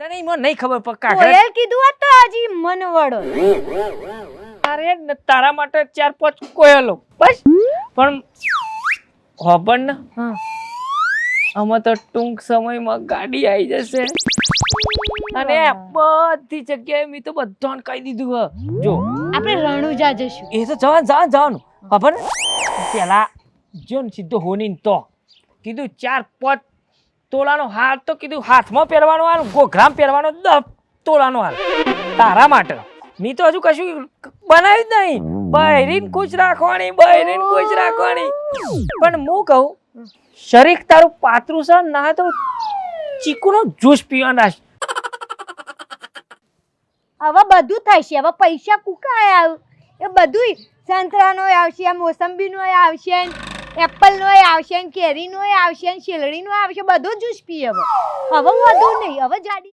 તને એમાં નહીં ખબર પક્કા કાકા કોયલ કીધું હોત તો હજી મન વડો અરે ન તારા માટે ચાર પાંચ કોયલો. બસ. પણ ખબર ને. હા. આમાં તો ટૂંક સમયમાં ગાડી આવી જશે. અને બધી જગ્યાએ મેં તો બધાને કહી દીધું હ. જો. આપણે રણુજા જશું એ તો જવાનું જવાનું જવાનું. ખબર ને. પેલા જો ને સીધો હોની તો. કીધું ચાર પાંચ તોલાનો હાર તો કીધું હાથમાં પહેરવાનો હાલ ગોઘરામ પહેરવાનો દસ તોલાનો હાલ તારા માટે. મી તો હજુ કશું બનાવ્યું જ નહીં. બહેરીન ખુશ રાખવાની બહેરીન ખુશ રાખવાની. પણ હું કહું શરીર તારું પાતળું છે, ના તો ચીકુનો જ્યુસ પીવાના હવે બધું થશે. હવે પૈસા કુકા આવ્યા એ બધું સંતરાનો આવશે, મોસંબીનો આવશે. એપલનો આવશે કેરીનો આવશે શેલડીનો આવશે, બધું જ્યુસ પીએ હવે. હવે વધુ નહીં, હવે જાડી